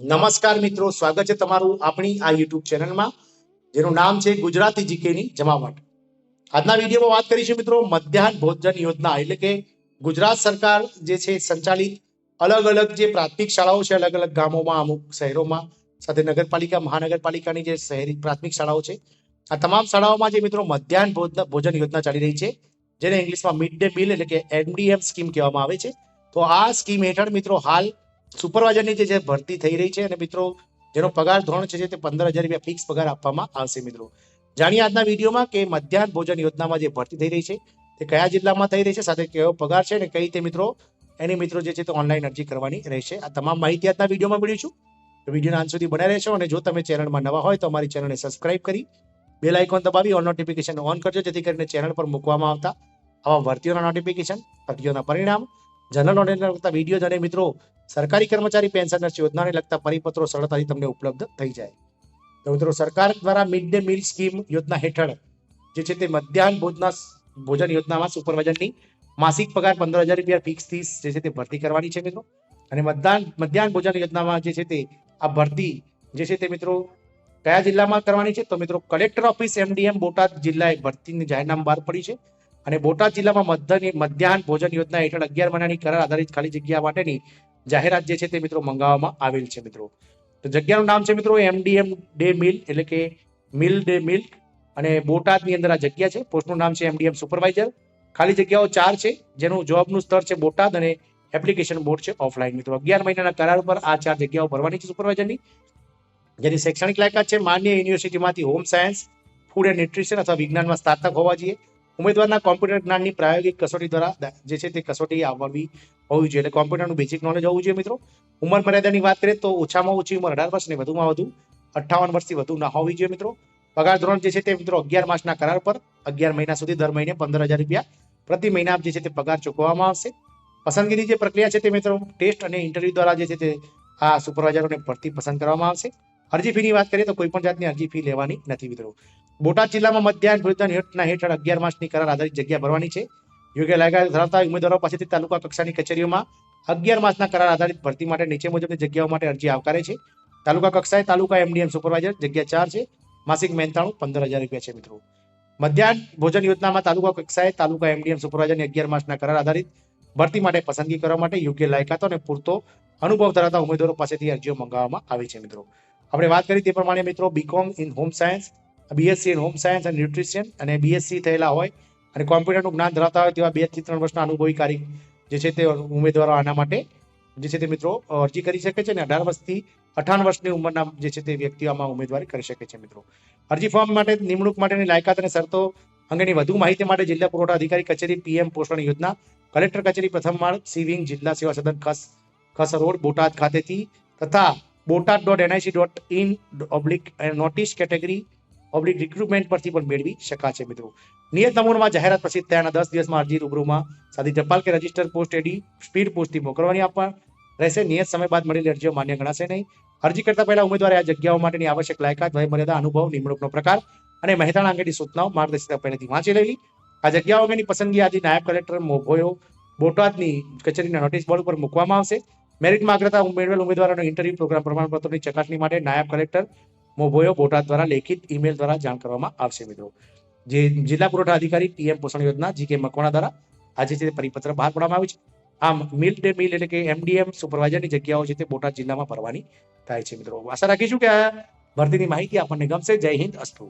નમસ્કાર મિત્રો, સ્વાગત છે તમારું આપણી આ યુટ્યુબ ચેનલમાં, જેનું નામ છે ગુજરાતી જીકેની જમાવટ. આજના વિડીયોમાં વાત કરીશું મિત્રો મધ્યાહન ભોજન યોજના, એટલે કે ગુજરાત સરકાર જે છે સંચાલિત અલગ અલગ જે પ્રાથમિક શાળાઓ છે, અલગ અલગ ગામોમાં, અમુક શહેરોમાં, સાથે નગરપાલિકા, મહાનગરપાલિકાની જે શહેરી પ્રાથમિક શાળાઓ છે, આ તમામ શાળાઓમાં જે મિત્રો મધ્યાહન ભોજન ભોજન યોજના ચાલી રહી છે, જેને ઇંગ્લિશમાં મિડ ડે મીલ એટલે કે એમડીએમ સ્કીમ કહેવામાં આવે છે. તો આ સ્કીમ હેઠળ મિત્રો હાલ સુપરવાઇઝરની જે ભરતી થઈ રહી છે અને મિત્રો, જેનો પગાર ધોરણ છે તે પંદર હજાર રૂપિયા ફિક્સ પગાર આપવામાં આવશે મિત્રો. જાણીએ આજના વિડીયોમાં કે મધ્યાહન ભોજન યોજનામાં જે ભરતી થઈ રહી છે, તે કયા જિલ્લામાં થઈ રહી છે, સાથે કયો પગાર છે અને કઈ રીતે મિત્રો, એની મિત્રો જે છે તે ઓનલાઈન અરજી કરવાની રહેશે. આ તમામ માહિતી આજના વિડીયોમાં મેળવીશું તો વિડીયોના અંત સુધી બનાવી રહેશો અને જો તમે ચેનલમાં નવા હોય તો અમારી ચેનલને સબસ્ક્રાઇબ કરી બેલ આઇકોન દબાવી ઓન નોટિફિકેશન ઓન કરજો, જેથી કરીને ચેનલ પર મૂકવામાં આવતા આવા ભરતીઓના નોટિફિકેશન ભરતીઓના પરિણામ જનરલ નોલેજ વીડિયો અને મિત્રો સરકારી કર્મચારી પેન્શનર્સ યોજનાને લગતા પરિપત્રો સરળતાથી તમને ઉપલબ્ધ થઈ જાય. તો મિત્રો, સરકાર દ્વારા મિડ ડે મીલ સ્કીમ યોજના હેઠળ જે છે તે મધ્યાહન ભોજના ભોજન યોજનામાં સુપરવાઇઝરની માસિક પગાર પંદર હજાર રૂપિયા ફિક્સથી જે છે તે ભરતી કરવાની છે મિત્રો. અને મતદાન મધ્યાહન ભોજન યોજનામાં જે છે તે આ ભરતી જે છે તે મિત્રો કયા જિલ્લામાં કરવાની છે? તો મિત્રો, કલેક્ટર ઓફિસ એમડીએમ બોટાદ જિલ્લાએ ભરતીની જાહેરનામ બહાર પડી છે. અને બોટાદ જિલ્લામાં મધ્યાહન ભોજન યોજના હેઠળ અગિયાર મહિનાની કરાર આધારિત ખાલી જગ્યા માટેની જાહેરાત જે છે તે મિત્રો મંગાવવામાં આવેલ છે મિત્રો. તો જગ્યાનું નામ છે મિત્રો એમડીએમ ડે મિલ એટલે કે મિલ ડે મિલ અને બોટાદની અંદર આ જગ્યા છે. પોસ્ટનું નામ છે એમડીએમ સુપરવાઇઝર ખાલી જગ્યાઓ ચાર છે. જેનું જોબનું સ્તર છે બોટાદ અને એપ્લિકેશન બોર્ડ છે ઓફલાઈન મિત્રો. અગિયાર મહિનાના કરાર પર આ ચાર જગ્યાઓ ભરવાની છે સુપરવાઇઝરની જેની શૈક્ષણિક લાયકાત છે માન્ય યુનિવર્સિટીમાંથી home science food and nutrition અથવા વિજ્ઞાનમાં સ્નાતક હોવા જોઈએ. ઉમેદવારના કોમ્પ્યુટર જ્ઞાનની પ્રાયોગિક કસોટી દ્વારા જે છે તે કસોટી આવવી હોવી જોઈએ. એટલે કોમ્પ્યુટરનું બેઝિક નોલેજ હોવું જોઈએ મિત્રો. ઉંમર મર્યાદાની વાત કરીએ તો ઓછામાં ઓછી ઉંમર અઢાર વર્ષ ને વધુમાં વધુ અઠ્ઠાવન વર્ષથી વધુ ના હોવી જોઈએ મિત્રો. પગાર ધોરણ જે છે તે મિત્રો અગિયાર માસના કરાર પર અગિયાર મહિના સુધી દર મહિને પંદર હજાર રૂપિયા પ્રતિ મહિના જે છે તે પગાર ચૂકવવામાં આવશે. પસંદગીની જે પ્રક્રિયા છે તે મિત્રો ટેસ્ટ અને ઇન્ટરવ્યુ દ્વારા જે છે તે આ સુપરવાઇઝરોને ભરતી પસંદ કરવામાં આવશે. અરજી ફીની વાત કરીએ તો કોઈ પણ જાતની અરજી ફી લેવાની નથી મિત્રો. બોટાદ જિલ્લામાં મધ્યાહન ભોજન યોજના હેઠળ અગિયાર માસની કરાર આધારિત જગ્યા ભરવાની છે. યોગ્ય લાયકાત ધરાવતા ઉમેદવારો પાસેથી તાલુકા કક્ષાની કચેરીઓમાં અગિયાર માસના કરાર આધારિત ભરતી માટે નીચે મુજબની જગ્યાઓ માટે અરજી આવકારે છે. તાલુકા કક્ષાએ તાલુકા એમડીએમ સુપરવાઇઝર જગ્યા ચાર છે. માસિક મહેનતાણું પંદર હજાર રૂપિયા છે મિત્રો. મધ્યાહન ભોજન યોજનામાં તાલુકા કક્ષાએ તાલુકા એમડીએમ સુપરવાઇઝરની અગિયાર માસના કરાર આધારિત ભરતી માટે પસંદગી કરવા માટે યોગ્ય લાયકાતો અને પૂરતો અનુભવ ધરાવતા ઉમેદવારો પાસેથી અરજીઓ મંગાવવામાં આવી છે મિત્રો. આપણે વાત કરી તે પ્રમાણે મિત્રો BCom in home science BSc in home science and nutrition અને બીએસસી થયેલા હોય અને કોમ્પ્યુટરનું જ્ઞાન ધરાવતા હોય તેવા બેથી ત્રણ વર્ષના અનુભવી કારી જે છે તે ઉમેદવારો આના માટે જે છે તે મિત્રો અરજી કરી શકે છે અને અઢાર વર્ષથી અઠાવન વર્ષની ઉંમરના જે છે તે વ્યક્તિઓ આમાં ઉમેદવારી કરી શકે છે મિત્રો. અરજી ફોર્મ માટે નિમણૂક માટેની લાયકાત અને શરતો અંગેની વધુ માહિતી માટે જિલ્લા પુરવઠા અધિકારી કચેરી પીએમ પોષણ યોજના, કલેક્ટર કચેરી પ્રથમ માળ સિવિંગ જિલ્લા સેવા સદન ખસ ખસ રોડ, બોટાદ ખાતેથી તથા Botad dot NIC dot in oblique notice category oblique recruitment પરથી પણ મેળવી શકાશે મિત્રો. નિયત નમૂનામાં જાહેરાત પ્રસિદ્ધ થયાના દસ દિવસમાં અરજી રૂબરૂમાં સાદી ટપાલ કે રજિસ્ટર પોસ્ટ એડી સ્પીડ પોસ્ટથી મોકલવાની આપવા. રહેશે નિયત સમય બાદ મળેલી અરજીઓ માન્ય ગણાશે નહીં. અરજી કરતા પહેલા ઉમેદવારે આ જગ્યાઓ માટેની આવશ્યક લાયકાત વય મર્યાદા અનુભવ, નિમણૂકનો પ્રકાર અને મહેતાણા અંગેની સૂચનાઓ માર્ગદર્શિકા પહેલેથી વાંચી લેવી. આ જગ્યાઓ અંગેની પસંદગી આજે નાયબ કલેક્ટર મોભોયો બોટાદની કચેરીના નોટિસ બોર્ડ ઉપર મૂકવામાં આવશે. મેરિટમાં અગ્રતા મેળવેલ ઉમેદવારોનો ઇન્ટરવ્યુ પ્રોગ્રામ પ્રમાણપત્રોની ચકાસણી માટે નાયબ કલેક્ટર મોભોયો બોટાદ દ્વારા લેખિત ઈમેલ દ્વારા જાણ કરવામાં આવશે મિત્રો. જે જિલ્લા પુરવઠા અધિકારી પીએમ પોષણ યોજના જી કે મકવાણા દ્વારા આજે છે પરિપત્ર બહાર પાડવામાં આવ્યું છે. આમ મિલ ડે મિલ એટલે કે એમડીએમ સુપરવાઇઝરની જગ્યાઓ છે તે બોટાદ જિલ્લામાં ભરવાની થાય છે મિત્રો. આશા રાખીશું કે આ ભરતીની માહિતી આપણને ગમશે. જય હિન્દ, અસ્તુ.